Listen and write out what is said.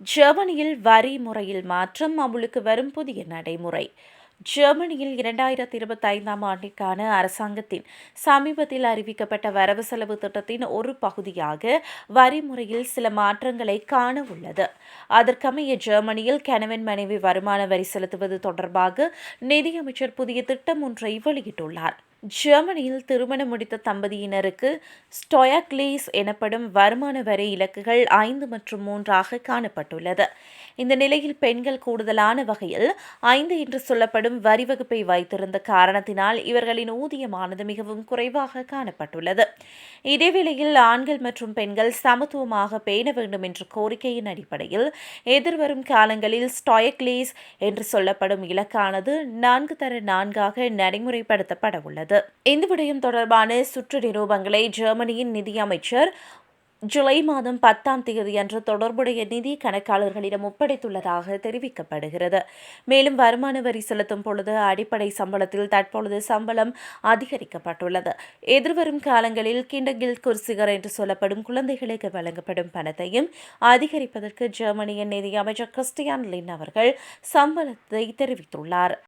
ஜெர்மனியில் வரி முறையில் மாற்றம் அமுலுக்கு வரும் புதிய நடைமுறை. ஜெர்மனியில் இரண்டாயிரத்தி இருபத்தி ஐந்தாம் ஆண்டிற்கான அரசாங்கத்தின் சமீபத்தில் அறிவிக்கப்பட்ட வரவு செலவு திட்டத்தின் ஒரு பகுதியாக வரி முறையில் சில மாற்றங்களை காண உள்ளது. அதற்கமைய ஜெர்மனியில் கணவன் மனைவி வருமான வரி செலுத்துவது தொடர்பாக நிதியமைச்சர் புதிய திட்டம் ஒன்றை வெளியிட்டுள்ளார். ஜெர்மனியில் திருமணம் முடித்த தம்பதியினருக்கு ஸ்டொயக்லீஸ் எனப்படும் வருமான வரி இலக்குகள் ஐந்து மற்றும் மூன்றாக காணப்பட்டுள்ளது. இந்த நிலையில் பெண்கள் கூடுதலான வகையில் ஐந்து என்று சொல்லப்படும் வரி வகுப்பை வைத்திருந்த காரணத்தினால் இவர்களின் ஊதியமானது மிகவும் குறைவாக காணப்பட்டுள்ளது. இதேவேளையில் ஆண்கள் மற்றும் பெண்கள் சமத்துவமாக பேண வேண்டும் என்ற கோரிக்கையின் அடிப்படையில் எதிர்வரும் காலங்களில் ஸ்டொயக்லீஸ் என்று சொல்லப்படும் இலக்கானது நான்கு தர நான்காக நடைமுறைப்படுத்தப்பட உள்ளது. இந்த விடயம் தொடர்பான சுற்று நிரூபங்களை ஜெர்மனியின் நிதியமைச்சர் ஜூலை மாதம் பத்தாம் தேதி அன்று தொடர்புடைய நிதி கணக்காளர்களிடம் ஒப்படைத்துள்ளதாக தெரிவிக்கப்படுகிறது. மேலும் வருமான வரி செலுத்தும் பொழுது அடிப்படை சம்பளத்தில் தற்பொழுது சம்பளம் அதிகரிக்கப்பட்டுள்ளது. எதிர்வரும் காலங்களில் கிண்டகில் குர்சிகர் என்று சொல்லப்படும் குழந்தைகளுக்கு வழங்கப்படும் பணத்தையும் அதிகரிப்பதற்கு ஜெர்மனியின் நிதியமைச்சர் கிறிஸ்டியான் லின் அவர்கள் சம்பளத்தை தெரிவித்துள்ளார்.